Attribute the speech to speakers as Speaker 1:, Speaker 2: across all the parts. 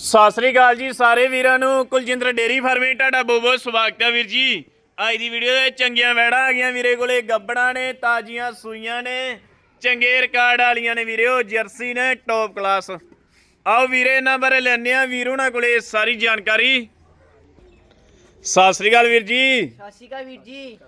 Speaker 1: ਸਤਿ ਸ੍ਰੀ ਅਕਾਲ ਜੀ ਸਾਰੇ ਵੀਰਾਂ ਨੂੰ। ਕੁਲਜਿੰਦਰ ਡੇਰੀ ਫਾਰਮੇ ਤੁਹਾਡਾ ਬਹੁਤ ਬਹੁਤ ਸਵਾਗਤ ਹੈ ਵੀਰ ਜੀ। ਅੱਜ ਦੀ ਵੀਡੀਓ ਦੇ ਵਿੱਚ ਚੰਗੀਆਂ ਵੈੜਾਂ ਆ ਗਈਆਂ ਵੀਰੇ ਕੋਲੇ ਗੱਬੜਾਂ ਨੇ ਤਾਜ਼ੀਆਂ ਸੂਈਆਂ ਨੇ ਚੰਗੇ ਰਿਕਾਰਡ ਵਾਲੀਆਂ ਨੇ ਵੀਰੇ ਜਰਸੀ ਨੇ ਟੌਪ ਕਲਾਸ ਆਓ ਵੀਰੇ ਇਹਨਾਂ ਬਾਰੇ ਲੈਣੇ ਆ ਵੀਰ ਉਹਨਾਂ ਕੋਲੇ ਸਾਰੀ ਜਾਣਕਾਰੀ। ਸਤਿ ਸ੍ਰੀ ਅਕਾਲ ਵੀਰ ਜੀ।
Speaker 2: ਸਤਿ ਸ਼੍ਰੀ ਅਕਾਲ ਵੀਰ ਜੀ।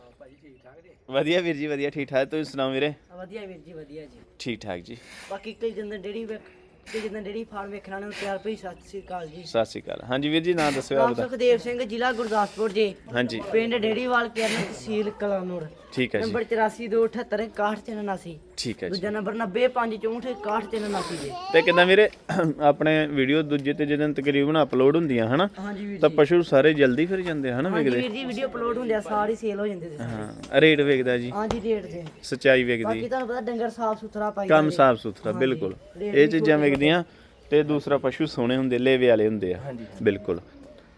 Speaker 1: ਵਧੀਆ ਵੀਰ ਜੀ ਵਧੀਆ ਠੀਕ ਠਾਕ। ਤੁਸੀਂ ਸੁਣਾਓ ਵੀਰੇ?
Speaker 2: ਵਧੀਆ ਵੀਰ ਜੀ ਵਧੀਆ ਜੀ।
Speaker 1: ਠੀਕ ਠਾਕ ਜੀ।
Speaker 2: ਬਾਕੀ ਕਈ ਜਿੰਦਰ ਡੇੜੀ ਵੇਖ ਜਿੰਦਰ ਡੇੜੀ ਫਾਰਮ ਵੇਖਣਾ ਨੇ ਪਿਆਰ ਭਈ ਸਤਿ ਸ਼੍ਰੀ ਅਕਾਲ ਜੀ।
Speaker 1: ਸਤਿ ਸ੍ਰੀ ਅਕਾਲ। ਹਾਂਜੀ ਵੀਰ ਜੀ ਨਾਂ ਦੱਸਿਓ
Speaker 2: ਨਾਮ
Speaker 1: ਆਪਦਾ।
Speaker 2: ਸੁਖਦੇਵ ਸਿੰਘ ਜ਼ਿਲ੍ਹਾ ਗੁਰਦਾਸਪੁਰ ਜੀ।
Speaker 1: ਹਾਂਜੀ।
Speaker 2: ਪਿੰਡ ਡੇੜੀਵਾਲ ਕੇਰਨ ਤਹਿਸੀਲ ਕਲਾਨੂਰ।
Speaker 1: ਠੀਕ ਹੈ ਜੀ।
Speaker 2: ਨੰਬਰ 8428 61
Speaker 1: ਠੀਕ ਹੈ ਜੀ।
Speaker 2: ਦੂਜਾ ਨੰਬਰ 90564 61 ਜੀ
Speaker 1: ਤੇ ਕਿਦਾਂ ਵੀਰੇ ਆਪਣੇ ਵੀਡੀਓ ਦੂਜੇ ਤੇ ਜਦੋਂ ਤਕਰੀਬਨ ਅਪਲੋਡ ਹੁੰਦੀਆਂ ਹਨਾ?
Speaker 2: ਹਾਂਜੀ ਵੀਰ
Speaker 1: ਤਾਂ ਪਸ਼ੂ ਸਾਰੇ ਜਲਦੀ ਫਿਰ ਜਾਂਦੇ ਹਨਾ
Speaker 2: ਹਾਂਜੀ
Speaker 1: ਵੇਖਦੇ?
Speaker 2: ਵੀਰ ਜੀ ਵੀਡੀਓ ਅਪਲੋਡ ਹੁੰਦੇ ਆ ਸਾਰੀ ਸੇਲ ਹੋ ਜਾਂਦੇ ਸੀ।
Speaker 1: ਹਾਂ ਰੇਟ ਵੇਖਦਾ ਜੀ।
Speaker 2: ਹਾਂਜੀ ਰੇਟ ਦੇ।
Speaker 1: ਸਚਾਈ ਵੇਖਦੀ।
Speaker 2: ਬਾਕੀ ਤੁਹਾਨੂੰ ਪਤਾ ਡੰਗਰ ਸਾਫ਼ ਸੁਥਰਾ ਪਾਈ
Speaker 1: ਕੰਮ ਸਾਫ਼ ਸੁਥਰਾ ਬਿਲਕੁਲ। ਇਹ ਚੀਜ਼ਾਂ ਵੇਖਦੀਆਂ ਤੇ ਦੂਸਰਾ ਪਸ਼ੂ ਸੋਹਣੇ ਹੁੰਦੇ ਲੇਵੇ ਵਾਲੇ ਹੁੰਦੇ ਆ। ਬਿਲਕੁਲ।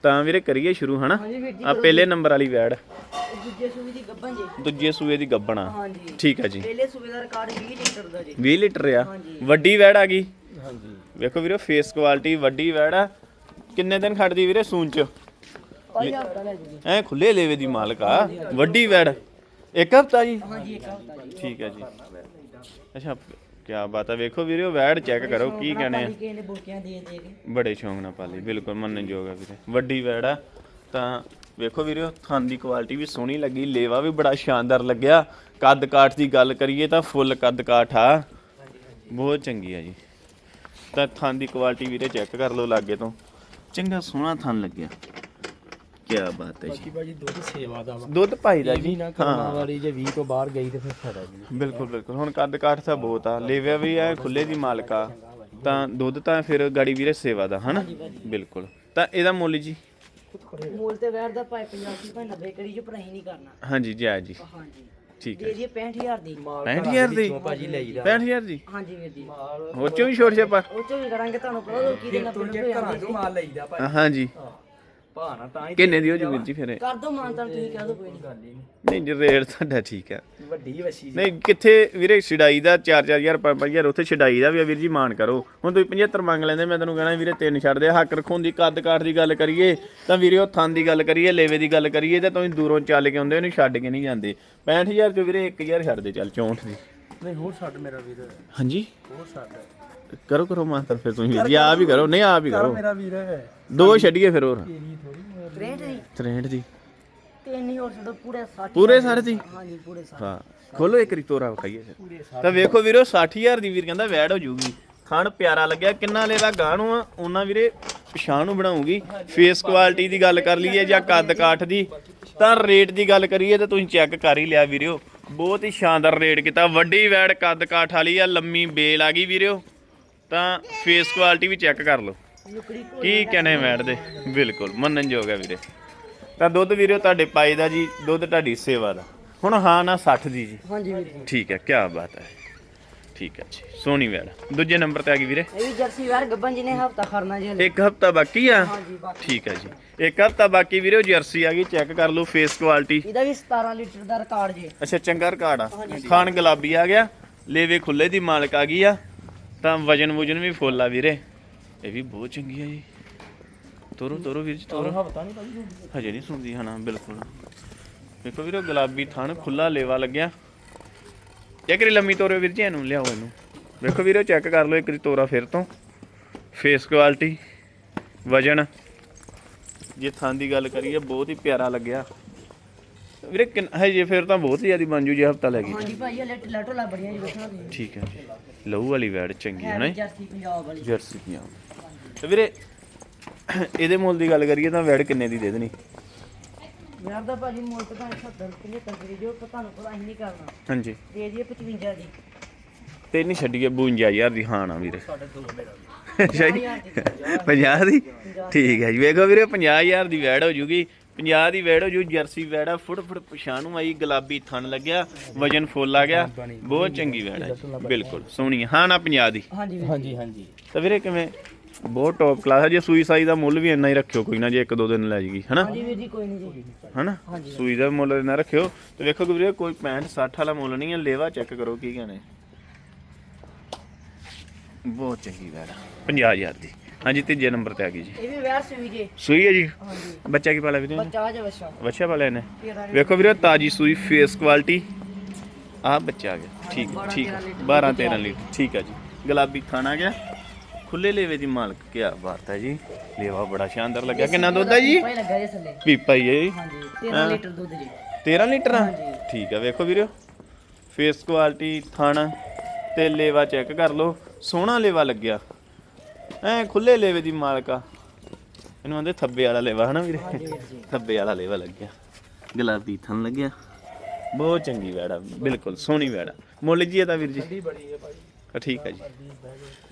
Speaker 1: ਤਾਂ ਵੀਰੇ ਕਰੀਏ ਸ਼ੁਰੂ ਹਨਾ? ਆ ਪਹਿਲੇ ਨੰਬਰ ਵਾਲੀ ਵੈੜ।
Speaker 2: ਦੂਜੇ ਸੂਈ ਦੀ ਗੱਭਣ ਜੀ।
Speaker 1: ਦੂਜੇ ਸੂਏ ਦੀ ਗੱਬਣਾ
Speaker 2: ਹਾਂਜੀ।
Speaker 1: ਠੀਕ ਹੈ ਜੀ।
Speaker 2: ਪਹਿਲੇ ਸੂਬੇ ਦਾ ਰਿਕਾਰਡ 20 ਲੀਟਰ ਦਾ ਜੀ।
Speaker 1: 20 ਲੀਟਰ ਆ। ਵੱਡੀ ਵੈੜ ਆ ਗਈ।
Speaker 2: ਹਾਂਜੀ।
Speaker 1: ਵੇਖੋ ਵੀਰੇ ਫੇਸ ਕੁਆਲਿਟੀ ਵੱਡੀ ਵੈੜ ਆ। ਕਿੰਨੇ ਦਿਨ ਖੜਦੀ ਵੀਰੇ ਸੂਨ ਚ?
Speaker 2: ਭਾਈ ਹਫਤਾ ਲੈ ਜੀ
Speaker 1: ਐ ਖੁੱਲੇ ਲੇਵੇ ਦੀ ਮਾਲਕ ਆ। ਵੱਡੀ ਵੈੜ। ਇੱਕ ਹਫਤਾ ਜੀ?
Speaker 2: ਹਾਂਜੀ ਇੱਕ ਹਫਤਾ ਜੀ।
Speaker 1: ਠੀਕ ਹੈ ਜੀ। ਅੱਛਾ ਕੀ ਬਾਤ ਆ। ਵੇਖੋ ਵੀਰੇ ਵੈੜ ਚੈੱਕ ਕਰੋ ਕੀ ਕਹਣੇ ਆ।
Speaker 2: ਕਿਸੇ ਨੇ ਬੋਟੀਆਂ ਦੇ ਦੇ ਕੇ।
Speaker 1: ਬੜੇ ਸ਼ੌਂਕ ਨਾਲ ਪਾਲੀ ਬਿਲਕੁਲ ਮੰਨਣਯੋਗ ਆ ਵੀਰੇ। ਵੱਡੀ ਵੈੜ ਆ। ਤਾਂ ਵੇਖੋ ਵੀਰੇ ਥਣ ਦੀ ਕੁਆਲਿਟੀ ਵੀ ਸੋਹਣੀ ਲੱਗੀ ਲੇਵਾ ਵੀ ਬੜਾ ਸ਼ਾਨਦਾਰ ਲੱਗਿਆ। ਕੱਦ ਕਾਠ ਦੀ ਗੱਲ ਕਰੀਏ ਤਾਂ ਫੁੱਲ ਕੱਦ ਕਾਠ ਆ। ਬਹੁਤ ਚੰਗੀ ਆ ਜੀ। ਤਾਂ ਥਣ ਦੀ ਕੁਆਲਿਟੀ ਵੀਰੇ ਚੈੱਕ ਕਰ ਲਓ ਲਾਗੇ ਤੋਂ। ਚੰਗਾ ਸੋਹਣਾ ਥਣ ਲੱਗਿਆ। ਕੀ ਬਾਤ ਹੈ ਜੀ।
Speaker 3: ਬਾਕੀ ਭਾਜੀ ਦੁੱਧ ਸੇਵਾ ਦਾ ਵਾ।
Speaker 1: ਦੁੱਧ ਪਾਈ ਦਾ
Speaker 3: ਇਹ ਵੀ
Speaker 1: ਜੀ
Speaker 3: ਨਾ ਕਰਨਾ ਵਾਲੀ ਜੇ 20 ਤੋਂ ਬਾਹਰ ਗਈ ਤੇ ਫਿਰ ਫਾਇਦਾ ਜੀ
Speaker 1: ਬਿਲਕੁਲ ਬਿਲਕੁਲ। ਹੁਣ ਕੱਦ ਕਾਠ ਤਾਂ ਬਹੁਤ ਆ। ਲੇਵਿਆ ਵੀ ਆ ਖੁੱਲੇ ਦੀ ਮਾਲਕਾ ਤਾਂ ਦੁੱਧ ਤਾਂ ਫਿਰ ਗਾੜੀ ਵੀਰੇ ਸੇਵਾ ਦਾ ਹਨਾ? ਬਿਲਕੁਲ। ਤਾਂ ਇਹਦਾ ਮੁੱਲ ਜੀ?
Speaker 2: ਮੂਲ ਤੇ ਵੈਰ ਦਾ ਭਾਈ 85 ਭਾਈ 90 ਕਰੀ ਜੋ ਪਰ ਅਸੀਂ ਨਹੀਂ ਕਰਨਾ।
Speaker 1: ਹਾਂਜੀ ਜੀ ਜੀ।
Speaker 2: ਹਾਂਜੀ।
Speaker 1: ਠੀਕ
Speaker 2: ਦੇ
Speaker 1: ਹੈ।
Speaker 2: ਜੀ 65000 ਦੀ।
Speaker 1: 65000 ਦੀ
Speaker 3: ਭਾਜੀ ਲਈਦਾ
Speaker 1: 65000 ਦੀ?
Speaker 2: ਹਾਂਜੀ ਵੀਰ ਜੀ।
Speaker 1: ਹੋਰ ਚੋਂ ਵੀ ਛੋਟ ਛਪਾ?
Speaker 2: ਉਹ ਚੋਂ ਵੀ ਕਰਾਂਗੇ ਤੁਹਾਨੂੰ ਪਤਾ ਲੋਕੀ ਦੇ ਨਾਲ ਪਿੰਡ ਤੋਂ
Speaker 3: ਘਰਾਂ ਚੋਂ ਮਾਲ ਲਈਦਾ ਭਾਜੀ।
Speaker 1: ਹਾਂਜੀ।
Speaker 3: ਭਾਣਾ ਤਾਂ ਹੀ
Speaker 1: ਕਿੰਨੇ ਦੀ ਹੋ ਜੂ ਵੀਰ ਜੀ ਫਿਰ ਇਹ?
Speaker 2: ਕਰ ਦੋ ਮਾਨਤਾਂ ਤੁਸੀਂ ਕਹਿ ਦੋ ਕੋਈ ਨਹੀਂ।
Speaker 3: ਗੱਲ ਹੀ ਨਹੀਂ।
Speaker 1: ਨਹੀਂ ਜੀ ਰੇਟ ਤੁਹਾਡਾ ਠੀਕ ਹੈ
Speaker 3: ਵੱਡੀ ਵਸੀ
Speaker 1: ਨਹੀਂ ਕਿੱਥੇ ਵੀਰੇ ਛਡਾਈ ਦਾ 4-4000 5-5000 ਉੱਥੇ ਛਡਾਈ ਦਾ ਵੀ ਆ ਵੀਰ ਜੀ ਮਾਨ ਕਰੋ। ਹੁਣ ਤੁਸੀਂ 75 ਮੰਗ ਲੈਂਦੇ ਮੈਂ ਤੈਨੂੰ ਕਹਿਣਾ ਵੀਰੇ ਤਿੰਨ ਛੱਡ ਦੇ। ਹੱਕ ਰੱਖੋਂ ਦੀ ਕੱਦ ਕਾਠ ਦੀ ਗੱਲ ਕਰੀਏ ਤਾਂ ਵੀਰੇ ਉਹ ਥਣ ਦੀ ਗੱਲ ਕਰੀਏ ਲੇਵੇ ਦੀ ਗੱਲ ਕਰੀਏ ਤਾਂ ਤੁਸੀਂ ਦੂਰੋਂ ਚੱਲ ਕੇ ਆਉਂਦੇ ਉਹਨੂੰ ਛੱਡ ਕੇ ਨਹੀਂ ਜਾਂਦੇ। 65000 ਚੋਂ ਵੀਰੇ 1000 ਛੱਡ ਦੇ ਚੱਲ 64 ਦੀ।
Speaker 3: ਨਹੀਂ ਹੋਰ ਛੱਡ ਮੇਰਾ ਵੀਰ।
Speaker 1: ਹਾਂਜੀ?
Speaker 3: ਹੋਰ ਛੱਡ।
Speaker 1: ਕਰੋ ਕਰੋ ਮਾਤਰ ਫਿਰ ਤੁਸੀਂ ਵੀਰ ਜੀ ਆਪ ਹੀ ਕਰੋ। ਨਹੀਂ ਆਪ ਹੀ ਕਰੋ
Speaker 3: ਮੇਰਾ ਵੀਰ
Speaker 1: ਦੋ ਛੱਡੀਏ ਫਿਰ ਹੋਰ।
Speaker 3: ਤੇਰੀ ਥੋੜੀ
Speaker 2: 63 ਦੀ
Speaker 1: 63 ਦੀ
Speaker 2: ਤੇ ਨਹੀਂ ਹੋਰ ਛੱਡੋ ਪੂਰੇ 60
Speaker 1: ਪੂਰੇ ਸਾਰੇ ਦੀ।
Speaker 2: ਹਾਂਜੀ ਪੂਰੇ 60
Speaker 1: ਹਾਂ ਖੋਲੋ ਇੱਕ ਰੀ ਤੋਰਾ ਵਿਖਾਈਏ ਫਿਰ। ਤਾਂ ਵੇਖੋ ਵੀਰੋ 60000 ਦੀ ਵੀਰ ਕਹਿੰਦਾ ਵੈੜ ਹੋ ਜੂਗੀ। ਖਾਣ ਪਿਆਰਾ ਲੱਗਿਆ ਕਿੰਨਾ ਲੈਦਾ ਗਾਂ ਨੂੰ ਆ ਉਹਨਾਂ ਵੀਰੇ ਪਛਾਣ ਨੂੰ ਬਣਾਉਂਗੀ ਫੇਸ ਕੁਆਲਿਟੀ ਦੀ ਗੱਲ ਕਰ ਲਈਏ ਜਾਂ ਕੱਦ ਕਾਠ ਦੀ। ਤਾਂ ਰੇਟ ਦੀ ਗੱਲ ਕਰੀਏ ਤਾਂ ਤੁਸੀਂ ਚੈੱਕ ਕਰ ਹੀ ਲਿਆ ਵੀਰਿਓ ਬਹੁਤ ਹੀ ਸ਼ਾਨਦਾਰ ਰੇਟ ਕੀਤਾ। ਵੱਡੀ ਵੈੜ ਕੱਦ ਕਾਠ ਵਾਲੀ ਆ ਲੰਮੀ ਬੇਲ ਆ ਗਈ ਵੀਰਿਓ ਤਾਂ ਫੇਸ ਕੁਆਲਿਟੀ ਵੀ ਚੈੱਕ ਕਰ ਲਓ। ਕੀ ਕਹਨੇ ਵੈੜ ਦੇ? ਬਿਲਕੁਲ ਮੰਨਣਯੋਗ ਹੈ ਵੀਰੇ। ਤਾਂ ਦੁੱਧ ਵੀਰਿਓ ਤੁਹਾਡੇ ਪਾਈ ਦਾ ਜੀ ਦੁੱਧ ਤੁਹਾਡੀ ਸੇਵਾ ਦਾ। ਹੁਣ ਹਾਂ ਨਾ 60 ਦੀ ਜੀ।
Speaker 2: ਹਾਂਜੀ ਵੀਰ।
Speaker 1: ਠੀਕ ਹੈ ਕੀ ਬਾਤ ਹੈ ਠੀਕ ਹੈ ਜੀ ਸੋਹਣੀ ਵੈੜ ਦੂਜੇ ਨੰਬਰ ਤੇ ਆ ਗਈ ਵੀਰੇ।
Speaker 2: ਇਹ ਵੀ ਜਰਸੀ ਵੈਰ ਗੱਬਨ ਜੀ ਨੇ ਹਫਤਾ ਖੜਨਾ ਜੀ।
Speaker 1: ਇੱਕ ਹਫਤਾ ਬਾਕੀ ਆ?
Speaker 2: ਹਾਂਜੀ ਬਾਕੀ।
Speaker 1: ਠੀਕ ਹੈ ਜੀ। ਇੱਕ ਹਫਤਾ ਬਾਕੀ ਵੀਰੇ ਉਹ ਜਰਸੀ ਆ ਗਈ ਚੈੱਕ ਕਰ ਲਓ ਫੇਸ ਕੁਆਲਿਟੀ
Speaker 2: ਇਹਦਾ ਵੀ 17 ਲੀਟਰ ਦਾ ਰਿਕਾਰਡ ਜੀ।
Speaker 1: ਅੱਛਾ ਚੰਗਾ ਰਿਕਾਰਡ ਆ। ਖਾਨ ਗੁਲਾਬੀ ਆ ਗਿਆ। ਲੇਵੇ ਖੁੱਲੇ ਦੀ ਮਾਲਕ ਆ ਗਈ ਆ। ਤਾਂ ਵਜਨ ਵੁਜਨ ਵੀ ਫੁੱਲ ਆ ਵੀਰੇ। ਇਹ ਵੀ ਬਹੁਤ ਚੰਗੀ ਆ ਜੀ। ਤੋਰੋ ਤੋਰੋ ਵੀਰ ਜੀ ਤੋਰੋ।
Speaker 3: ਹਫਤਾ ਨਹੀਂ ਭਾਜੀ
Speaker 1: ਹਜੇ ਨਹੀਂ ਸੁਣਦੀ ਹਨਾ ਬਿਲਕੁਲ। ਵੇਖੋ ਵੀਰੋ ਗੁਲਾਬੀ ਥਣ ਖੁੱਲਾ ਲੇਵਾ ਲੱਗਿਆ। ਇੱਕ ਰੀ ਲੰਮੀ ਤੋਰਿਓ ਵੀਰ ਜੀ ਇਹਨੂੰ ਲਿਆਓ ਇਹਨੂੰ। ਵੇਖੋ ਵੀਰੋ ਚੈੱਕ ਕਰ ਲਓ ਇੱਕ ਰੀ ਤੋਰਾ ਫਿਰ ਤੋਂ। ਫੇਸ ਕੁਆਲਿਟੀ ਵਜਨ। ਜੇ ਥਣ ਦੀ ਗੱਲ ਕਰੀਏ ਬਹੁਤ ਹੀ ਪਿਆਰਾ ਲੱਗਿਆ। ਵੀਰੇ ਕਿੰਨ- ਹਜੇ ਫਿਰ ਤਾਂ ਬਹੁਤ ਹੀ ਜ਼ਿਆਦਾ ਬਣ ਜੂ ਜੇ ਹਫਤਾ ਲੈ ਗਈ।
Speaker 2: ਹਾਂਜੀ ਭਾਈ ਇਹ ਲੈਟ ਲੈਟੋ ਲਾ ਬੜੀਆਂ ਜੀ ਵੇਖਣਾ ਤੁਸੀਂ
Speaker 1: ਠੀਕ ਹੈ ਲਹੂ ਵਾਲੀ ਵੈੜ ਚੰਗੀ ਹੈ ਨਾ ਜੀ?
Speaker 2: ਜਰਸੀ ਪੰਜਾਬ ਵਾਲੀ।
Speaker 1: ਜਰਸੀ ਪੰਜਾਬ। ਤੇ ਵੀਰੇ ਇਹਦੇ ਮੁੱਲ ਦੀ ਗੱਲ ਕਰੀਏ ਤਾਂ ਵੈੜ ਕਿੰਨੇ ਦੀ ਦੇ ਦੇਣੀ?
Speaker 2: ਯਾਰ ਦਾ ਭਾਜੀ ਮੁੱਲ ਤਾਂ 70 ਕਿੰਨੇ ਤੱਕ ਜੋ ਪਰ ਤੁਹਾਨੂੰ ਪਤਾ ਅਸੀਂ ਨਹੀਂ ਕਰਨਾ।
Speaker 1: ਹਾਂਜੀ।
Speaker 2: ਦੇ ਦਈਏ 55 ਦੀ।
Speaker 1: ਤੇ ਨਹੀਂ ਛੱਡੀਏ 52000 ਦੀ ਹਾਂ ਨਾ ਵੀਰੇ।
Speaker 3: ਸਾਡੇ ਦੋ ਮੇਰਾ
Speaker 1: ਅੱਛਾ ਜੀ। 50 ਦੀ। ਠੀਕ ਹੈ ਜੀ। ਵੇਖੋ ਵੀਰੇ 50000 ਦੀ ਵੈੜ ਹੋ ਜੂਗੀ। 50 ਦੀ ਵੈੜ ਹੋ ਜੂ ਜਰਸੀ ਵੈੜ ਆ ਫੁੱਟ ਫੁੱਟ ਪਛਾਣੂ ਆਈ ਗੁਲਾਬੀ ਥਣ ਲੱਗਿਆ ਵਜਨ ਫੁੱਲ ਆ ਗਿਆ ਬਹੁਤ ਚੰਗੀ ਵੈੜ ਜੀ, ਬਿਲਕੁਲ ਸੋਹਣੀ ਹੈ। ਹਾਂ ਨਾ 50 ਦੀ।
Speaker 2: ਹਾਂਜੀ ਵੀਰ।
Speaker 3: ਹਾਂਜੀ ਹਾਂਜੀ।
Speaker 1: ਤਾਂ ਵੀਰੇ ਕਿਵੇਂ ਬਹੁਤ ਟੌਪ ਕਲਾਸ ਹੈ ਜੇ ਸੂਈ ਸਾਈ ਦਾ ਮੁੱਲ ਵੀ ਇੰਨਾ ਹੀ ਰੱਖਿਓ ਕੋਈ ਨਾ ਜੇ ਇੱਕ ਦੋ ਦਿਨ ਲੈ ਜੀਗੀ ਹਨਾ?
Speaker 2: ਹਾਂਜੀ ਵੀਰ ਜੀ ਕੋਈ ਨਹੀਂ ਜੀ।
Speaker 1: ਹਨਾ? ਸੂਈ ਦਾ ਮੁੱਲ ਨਾ ਰੱਖਿਓ ਤੇ ਵੇਖੋ ਕਿ ਵੀਰੇ ਕੋਈ 65 60 ਵਾਲਾ ਮੁੱਲ ਨਹੀਂ ਹੈ ਲੇਵਾ ਚੈੱਕ ਕਰੋ ਕੀ ਕਹਨੇ ਬਹੁਤ ਚੰਗੀ ਵੈੜ 50000 ਦੀ। ਹਾਂਜੀ ਤੀਜੇ ਨੰਬਰ ਤੇ ਆ ਗਈ ਜੀ।
Speaker 2: ਇਹ ਵੀ ਵੈਰ ਸੂਈ ਜੇ।
Speaker 1: ਸੂਈ ਹੈ ਜੀ?
Speaker 2: ਹਾਂਜੀ।
Speaker 1: ਬੱਚਾ ਕੀ ਪਾਲਿਆ ਵੀਰੇ?
Speaker 2: ਬੱਚਾ ਜੇ ਬੱਚਾ।
Speaker 1: ਬੱਚਾ ਪਾਲਿਆ ਨੇ ਵੇਖੋ ਵੀਰੇ ਤਾਜੀ ਸੂਈ ਫੇਸ ਕੁਆਲਿਟੀ ਆ ਬੱਚਾ ਆ ਗਿਆ। ਠੀਕ ਠੀਕ। 12 13 ਲੀਟਰ। ਠੀਕ ਹੈ ਜੀ। ਗੁਲਾਬੀ ਖਾਣਾ ਗਿਆ। ਖੁੱਲੇ ਲੇਵੇ ਦੀ ਮਾਲਕ ਕੀ ਬਾਤ ਹੈ ਜੀ। ਲੇਵਾ ਬੜਾ ਸ਼ਾਨਦਾਰ ਲੱਗਿਆ। ਕਿੰਨਾ ਦੁੱਧ ਹੈ ਜੀ?
Speaker 2: ਭਾਈ ਲੱਗਾ ਜੇ ਥੱਲੇ
Speaker 1: ਪੀਪਾ ਹੀ ਹੈ ਜੀ।
Speaker 2: ਹਾਂਜੀ 13 ਲੀਟਰ ਦੁੱਧ ਜੀ।
Speaker 1: 13 ਲੀਟਰ। ਠੀਕ ਆ ਵੇਖੋ ਵੀਰੋ। ਫੇਸ ਕੁਆਲਿਟੀ ਥਣ ਤੇ ਲੇਵਾ ਚੈੱਕ ਕਰ ਲਓ। ਸੋਹਣਾ ਲੇਵਾ ਲੱਗਿਆ। ਐ ਖੁੱਲੇ ਲੇਵੇ ਦੀ ਮਾਲਕਾ ਇਹਨੂੰ ਆਂਦੇ ਥੱਬੇ ਵਾਲਾ ਲੇਵਾ ਹਨਾ ਵੀਰੇ? ਥੱਬੇ ਵਾਲਾ ਲੇਵਾ ਲੱਗਿਆ। ਗੁਲਾਬੀ ਥਣ ਲੱਗਿਆ। ਬਹੁਤ ਚੰਗੀ ਵੈੜਾ ਬਿਲਕੁਲ ਸੋਹਣੀ ਵੈੜਾ ਮੁੱਲ ਜੀ ਇਹਦਾ ਵੀਰ ਜੀ?
Speaker 3: ਬੜੀ ਹੈ ਭਾਈ।
Speaker 1: ਠੀਕ ਆ ਜੀ।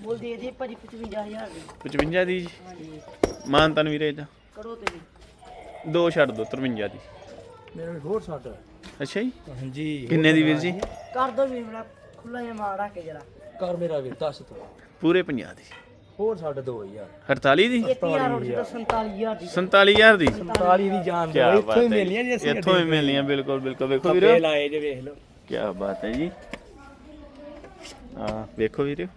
Speaker 2: ਬੋਲ ਦੇ ਦੇ ਭਾਜੀ 55000 ਦੀ।
Speaker 1: 55 ਦੀ ਜੀ? ਮਾਨ ਤਨ ਵੀਰੇ ਇਹਦਾ?
Speaker 2: ਕਰੋ ਤੇ
Speaker 1: ਦੋ ਛੱਡ ਦੋ 53 ਦੀ।
Speaker 3: ਮੇਰੇ ਹੋਰ ਛੱਡ।
Speaker 1: ਅੱਛਾ ਜੀ?
Speaker 3: ਹਾਂਜੀ।
Speaker 1: ਕਿੰਨੇ ਦੀ ਵੀਰ ਜੀ?
Speaker 2: ਕਰ ਦੋ ਵੀਰ ਮੇਰਾ ਖੁੱਲਾ ਜਿਹਾ ਮਾਰ ਰੱਖ ਕੇ ਜਰਾ।
Speaker 3: ਕਰ ਮੇਰਾ ਵੀਰ ਦੱਸ ਤੂੰ।
Speaker 1: ਪੂਰੇ 50 ਦੀ।
Speaker 3: ਹੋਰ ਦੋ ਯਾਰ
Speaker 1: 48 ਦੀ?
Speaker 2: 1000 ਹੋਰ ਜਿੱਦਾਂ 47000 ਦੀ।
Speaker 1: 47000 ਦੀ?
Speaker 3: 47 ਦੀ ਜਾਨ ਦੇ ਇੱਥੋਂ ਹੀ
Speaker 1: ਹੈ
Speaker 3: ਮਿਲੀਆਂ ਜੀ ਅਸੀਂ
Speaker 1: ਇੱਥੋਂ ਹੀ ਮਿਲੀਆਂ ਬਿਲਕੁਲ ਬਿਲਕੁਲ। ਵੇਖੋ
Speaker 3: ਵੀਰੇ। ਲਾਏ ਜੇ ਵੇਖ ਲਓ।
Speaker 1: ਕੀ ਬਾਤ ਹੈ ਜੀ। ਆ ਵੇਖੋ ਵੀਰੇ।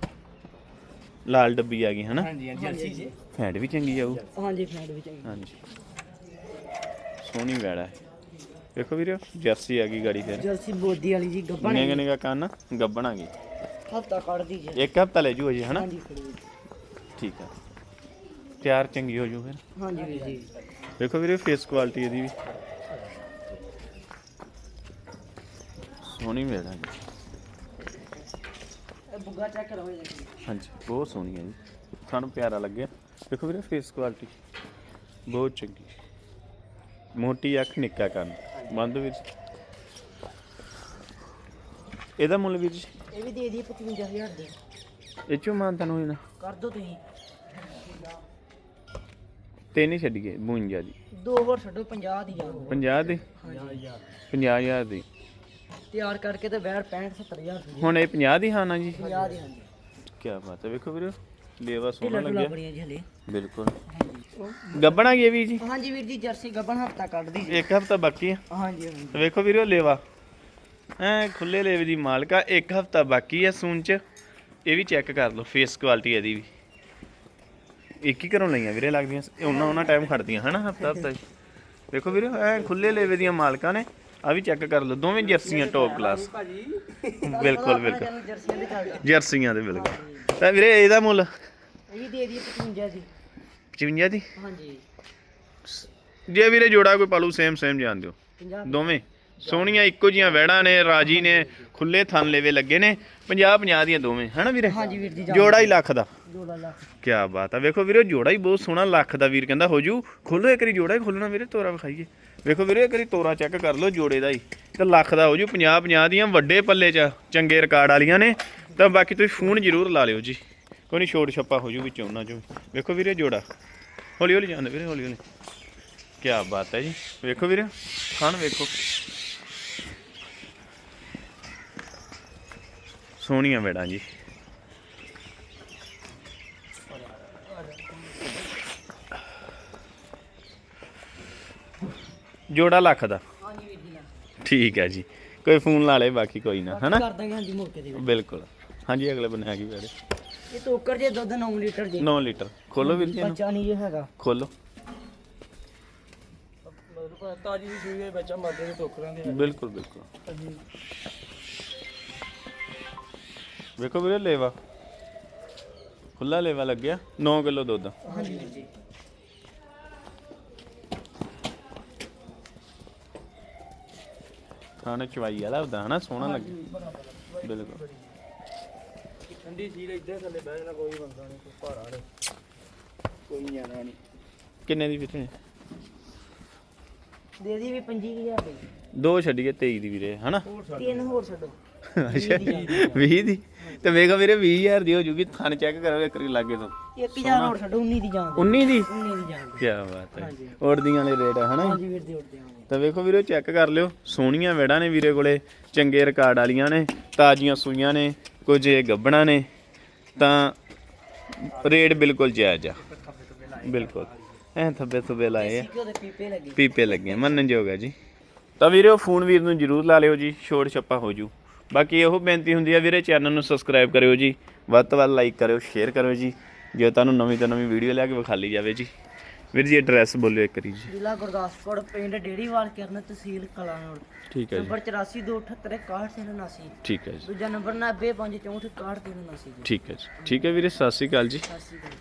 Speaker 1: ਲਾਲ ਡੱਬੀ ਆ ਗਈ ਹਨਾ?
Speaker 3: ਹਾਂਜੀ ਹਾਂਜੀ ਜਰਸੀ ਜੀ।
Speaker 1: ਫੈਂਟ ਵੀ ਚੰਗੀ ਆਊ
Speaker 2: ਹਾਂਜੀ ਫੈਂਡ ਵੀ ਚਾਹੀਦੀ
Speaker 1: ਹਾਂਜੀ। ਸੋਹਣੀ ਵੈੜਾ ਹੈ। ਵੇਖੋ ਵੀਰੇ ਜਰਸੀ ਆ ਗਈ ਗਾੜੀ ਫਿਰ।
Speaker 2: ਜਰਸੀ ਬੋਦੀ ਵਾਲੀ ਜੀ ਗੱਬਣ
Speaker 1: ਨਿਗਾ ਨਿਗਾ ਕੰਨ? ਗੱਬਣ ਆ ਗਈ।
Speaker 2: ਹਫਤਾ ਕੱਢਦੀ ਜੀ।
Speaker 1: ਇੱਕ ਹਫਤਾ ਲੈ ਜੂ ਅਜੇ ਹਨਾ?
Speaker 2: ਹਾਂਜੀ ਖੜੀ।
Speaker 1: ਠੀਕ ਆ। ਤਿਆਰ ਚੰਗੀ ਹੋ ਜੂ ਫਿਰ।
Speaker 2: ਹਾਂਜੀ ਵੀਰ ਜੀ।
Speaker 1: ਵੇਖੋ ਵੀਰੇ ਫੇਸ ਕੁਆਲਿਟੀ ਇਹਦੀ ਵੀ। ਸੋਹਣੀ ਵੈੜਾ ਜੀ।
Speaker 2: ਇਹ ਬੁੱਗਾ ਚੈੱਕ ਕਰੋ ਜੀ
Speaker 1: ਹਾਂਜੀ ਬਹੁਤ ਸੋਹਣੀ ਹੈ ਜੀ। ਸਾਨੂੰ ਪਿਆਰਾ ਲੱਗਿਆ। ਦੇਖੋ ਵੀਰੇ ਫੇਸ ਕੁਆਲਿਟੀ ਬਹੁਤ ਚੰਗੀ। ਮੋਟੀ ਅੱਖ ਨਿੱਕਾ ਕੰਨ। ਬੰਦ ਵਿੱਚ ਇਹਦਾ ਮੁੱਲ ਵੀਰ ਜੀ?
Speaker 2: ਇਹ ਵੀ ਦੇ ਦੀ 55000 ਦੀ।
Speaker 1: ਇਹ ਚੋਂ ਮਾਨ ਤੁਹਾਨੂੰ ਹੋਣਾ
Speaker 2: ਕਰ ਦੋ ਤੁਸੀਂ।
Speaker 1: ਤੇ ਨਹੀਂ ਛੱਡੀਏ 52 ਦੀ।
Speaker 2: ਦੋ ਹੋਰ ਛੱਡੋ 50 ਦੀ ਜਾਨ
Speaker 1: 50 ਦੀ?
Speaker 2: ਹਾਂਜੀ।
Speaker 1: 50000 ਦੀ।
Speaker 2: ਤਿਆਰ ਕਰਕੇ ਤੇ ਬੈਰ 65 70000 ਦੀ।
Speaker 1: ਹੁਣ ਇਹ 50 ਦੀ ਹਾਂ ਨਾ ਜੀ?
Speaker 2: 50 ਦੀ ਹਾਂਜੀ।
Speaker 1: ਕੀ ਬਾਤ ਹੈ ਵੇਖੋ ਵੀਰੇ ਲੇਵਾ ਸੋਹਣਾ ਲੱਗਿਆ।
Speaker 2: ਬੜੀਆਂ ਜੀ ਹਲੇ।
Speaker 1: ਬਿਲਕੁਲ। ਗੱਬਣਾ ਗਿਆ ਵੀ ਜੀ?
Speaker 2: ਹਾਂਜੀ ਵੀਰ ਜੀ ਜਰਸੀ ਗੱਬਣ ਹਫਤਾ ਕੱਢਦੀ ਜੀ।
Speaker 1: ਇੱਕ ਹਫਤਾ ਬਾਕੀ ਆ
Speaker 2: ਹਾਂਜੀ ਹਾਂਜੀ।
Speaker 1: ਵੇਖੋ ਵੀਰੋ ਲੇਵਾ। ਐ ਖੁੱਲੇ ਲੇਵੇ ਦੀ ਮਾਲਕਾ ਇੱਕ ਹਫਤਾ ਬਾਕੀ ਹੈ ਸੂਨ ਚ। ਇਹ ਵੀ ਚੈੱਕ ਕਰ ਲਓ ਫੇਸ ਕੁਆਲਿਟੀ ਇਹਦੀ ਵੀ। ਇੱਕ ਹੀ ਘਰੋਂ ਲਈਆਂ ਵੀਰੇ ਲੱਗਦੀਆਂ। ਇਹ ਉਹਨਾਂ ਉਹਨਾਂ ਟਾਈਮ ਖੜਦੀਆਂ ਹਨਾ? ਹਫਤਾ ਹਫਤਾ ਵੇਖੋ ਵੀਰੋ ਐ ਖੁੱਲੇ ਲੇਵੇ ਦੀਆਂ ਮਾਲਕਾਂ ਨੇ। ਆ ਵੀ ਚੈੱਕ ਕਰ ਲਓ ਦੋਵੇਂ ਜਰਸੀਆਂ ਟੌਪ ਕਲਾਸ ਬਿਲਕੁਲ ਬਿਲਕੁਲ।
Speaker 2: ਜਰਸੀਆਂ ਦੇ
Speaker 1: ਬਿਲਕੁਲ। ਤਾਂ ਵੀਰੇ ਇਹਦਾ ਮੁੱਲ?
Speaker 2: ਇਹ ਵੀ ਦੇ ਦੀ 55 ਦੀ
Speaker 1: 55 ਦੀ
Speaker 2: ਹਾਂਜੀ।
Speaker 1: ਜੇ ਵੀਰੇ ਜੋੜਾ ਕੋਈ ਪਾਲੂ ਸੇਮ ਸੇਮ ਜਾਣ ਦਿਓ।
Speaker 2: 50
Speaker 1: ਦੋਵੇਂ? ਸੋਹਣੀਆਂ ਇੱਕੋ ਜੀਆਂ ਵਹਿੜਾਂ ਨੇ ਰਾਜੀ ਨੇ ਖੁੱਲੇ ਥਣ ਲੇਵੇ ਲੱਗੇ ਨੇ 50 50 ਦੀਆਂ ਦੋਵੇਂ ਹਨਾ ਵੀਰੇ?
Speaker 2: ਹਾਂਜੀ ਵੀਰ ਜੀ
Speaker 1: ਜੋੜਾ ਹੀ ਲੱਖ ਦਾ।
Speaker 2: ਜੋੜਾ ਲੱਖ।
Speaker 1: ਕੀ ਬਾਤ ਆ ਵੇਖੋ ਵੀਰੇ ਜੋੜਾ ਹੀ ਬਹੁਤ ਸੋਹਣਾ ਲੱਖ ਦਾ ਵੀਰ ਕਹਿੰਦਾ ਹੋ ਜੂ ਖੋਲੋ ਇੱਕ ਵਾਰੀ ਜੋੜਾ ਹੀ ਖੋਲਣਾ ਵੀਰੇ ਤੋਰਾ ਵਿਖਾਈਏ। ਵੇਖੋ ਵੀਰੇ ਇੱਕ ਵਾਰੀ ਤੋਰਾ ਚੈੱਕ ਕਰ ਲਓ ਜੋੜੇ ਦਾ ਹੀ ਤੇ ਲੱਖ ਦਾ ਹੋ ਜੂ 50 50 ਦੀਆਂ ਵੱਡੇ ਪੱਲੇ 'ਚ ਚੰਗੇ ਰਿਕਾਰਡ ਵਾਲੀਆਂ ਨੇ ਤਾਂ ਬਾਕੀ ਤੁਸੀਂ ਫੋਨ ਜ਼ਰੂਰ ਲਾ ਲਿਓ ਜੀ। ਕੋਈ ਨਹੀਂ ਛੋਟ ਛੱਪਾ ਹੋ ਜੂ ਵਿੱਚ ਉਹਨਾਂ ਚੋਂ ਵੇਖੋ ਵੀਰੇ ਜੋੜਾ। ਹੌਲੀ ਹੌਲੀ ਜਾਂਦੇ ਵੀਰੇ ਹੌਲੀ ਹੌਲੀ ਕੀ ਬਾਤ ਹੈ ਜੀ। ਵੇਖੋ ਵੀਰੇ ਖਾਣ ਵੇਖੋ। ਸੋਹਣੀਆਂ ਵੇੜਾਂ ਜੀ। ਜੋੜਾ ਲੱਖ ਦਾ।
Speaker 2: ਹਾਂਜੀ ਵੀਰ ਜੀ ਲੱਖ
Speaker 1: ਠੀਕ ਹੈ ਜੀ। ਕੋਈ ਫੋਨ ਲਾ ਲੇ ਬਾਕੀ ਕੋਈ ਨਾ ਹਨਾ?
Speaker 2: ਕਰ ਦਾਂਗੇ ਹਾਂਜੀ ਮੌਕੇ ਤੇ
Speaker 1: ਬਿਲਕੁਲ। ਹਾਂਜੀ ਅਗਲੇ ਬੰਨੇ ਹੈਗੀ ਵੇੜੇ
Speaker 2: ਇਹ ਟੋਕਰ ਜੇ ਦੁੱਧ 9 ਲੀਟਰ ਜੀ।
Speaker 1: 9 ਲੀਟਰ। ਖੋਲੋ ਵੀਰ ਜੀ ਇਹਨੂੰ।
Speaker 2: ਬੱਚਾ ਨਹੀਂ ਜੇ ਹੈਗਾ।
Speaker 1: ਖੋਲੋ।
Speaker 3: ਮਤਲਬ ਤਾਜੀ ਦੀ ਸੂਈ ਦੇ ਬੱਚਾ ਮਰਦੇ ਦੇ ਟੋਕਰਾਂ ਦੇ
Speaker 1: ਬਿਲਕੁਲ ਬਿਲਕੁਲ। ਵੇਖੋ ਵੀਰੇ ਲੇਵਾ। ਖੁੱਲਾ ਲੇਵਾ ਲੱਗਿਆ 9 ਕਿਲੋ ਦੁੱਧ।
Speaker 2: ਹਾਂਜੀ ਵੀਰ ਜੀ
Speaker 1: ਖਾਣੇ ਚਵਾਈ ਵਾਲਾ ਹੁੰਦਾ ਹਨਾ? ਸੋਹਣਾ ਲੱਗਿਆ ਬਿਲਕੁਲ।
Speaker 3: ਠੰਡੀ ਚੀਜ਼ ਇੱਧਰ ਥੱਲੇ ਬਹਿ ਜਾਣਾ ਕੋਈ ਬੰਦਾ ਨਹੀਂ ਕੋਈ ਭਾਰਾ ਨਹੀਂ ਕੋਈ ਨਿਆਣਾ ਨਹੀਂ
Speaker 1: ਕਿੰਨੇ ਦੀ ਵੀਰੇ
Speaker 2: ਦੇ ਦੀ ਵੀ 25000 ਦੀ।
Speaker 1: ਦੋ ਛੱਡੀਏ 23 ਦੀ ਵੀਰੇ ਹਨਾ?
Speaker 2: ਤਿੰਨ ਹੋਰ ਛੱਡੋ।
Speaker 1: ਅੱਛਾ 20 ਦੀ। ਤੇ ਵੇਖੋ ਵੀਰੇ 20000 ਦੀ ਹੋ ਜੂਗੀ ਥਣ ਚੈੱਕ ਕਰੋ ਇੱਕ ਵਾਰੀ ਲਾਗੇ ਤੋਂ।
Speaker 2: 1000 ਹੋਰ ਛੱਡੋ 19 ਦੀ ਜਾਨ
Speaker 1: 19 ਦੀ?
Speaker 2: 19 ਦੀ ਜਾਨ
Speaker 1: ਕੀ ਬਾਤ ਹੈ। ਉੜਦੀਆਂ ਵਾਲੇ ਰੇਟ ਆ ਹਨਾ
Speaker 2: ਹਾਂਜੀ ਵੀਰ ਦੇ ਉੱਤੇ ਆਵਾਂਗੇ
Speaker 1: ਤਾਂ ਵੇਖੋ ਵੀਰੇ ਚੈੱਕ ਕਰ ਲਿਓ। ਸੋਹਣੀਆਂ ਵੇੜਾਂ ਨੇ ਵੀਰੇ ਕੋਲੇ ਚੰਗੇ ਰਿਕਾਰਡ ਵਾਲੀਆਂ ਨੇ ਤਾਜ਼ੀਆਂ ਸੂਈਆਂ ਨੇ ਕੁਝ ਇਹ ਗੱਬਣਾ ਨੇ ਤਾਂ ਰੇਟ ਬਿਲਕੁਲ ਜਾਇਜ਼ ਆ। ਬਿਲਕੁਲ। ਐ ਥੱਬੇ ਥੱਬੇ ਲਾਏ ਆ।
Speaker 2: ਪੀਪੇ ਲੱਗੇ।
Speaker 1: ਪੀਪੇ ਲੱਗੇ ਆ, ਮੰਨਣਯੋਗ ਹੈ ਜੀ। ਤਾਂ ਵੀਰੇ ਉਹ ਫੋਨ ਵੀਰ ਨੂੰ ਜਰੂਰ ਲਾ ਲਿਓ ਜੀ ਛੋੜ ਛੱਪਾ ਹੋ ਜੂ। ਬਾਕੀ ਇਹੋ ਬੇਨਤੀ ਹੁੰਦੀ ਆ ਵੀਰੇ ਚੈਨਲ ਨੂੰ ਸਬਸਕ੍ਰਾਈਬ ਕਰਿਓ ਜੀ। ਵੱਧ ਤੋਂ ਵੱਧ ਲਾਈਕ ਕਰਿਓ ਸ਼ੇਅਰ ਕਰਿਓ ਜੀ। ਜੇ ਤੁਹਾਨੂੰ ਨਵੀਂ ਤੋਂ ਨਵੀਂ ਵੀਡੀਓ ਲਿਆ ਕੇ ਵਿਖਾਲੀ ਜਾਵੇ ਜੀ। ਵੀਰ ਜੀ ਐਡਰੈਸ ਬੋਲਿਓ ਇੱਕ ਵਾਰੀ ਜੀ।
Speaker 2: ਜ਼ਿਲ੍ਹਾ ਗੁਰਦਾਸਪੁਰ ਪਿੰਡ ਡੇੜੀਵਾਲ ਕਰਨ ਤਹਿਸੀਲ ਕਲਾਨੌਰ।
Speaker 1: ਠੀਕ ਹੈ ਜੀ।
Speaker 2: ਨੰਬਰ 842861
Speaker 1: ਠੀਕ ਹੈ ਜੀ।
Speaker 2: ਦੂਜਾ ਨੰਬਰ 90564 61
Speaker 1: ਠੀਕ ਹੈ ਜੀ। ਠੀਕ ਹੈ ਵੀਰੇ ਸਤਿ ਸ਼੍ਰੀ ਅਕਾਲ ਜੀ।
Speaker 2: ਸਤਿ ਸ਼੍ਰੀ ਅਕਾਲ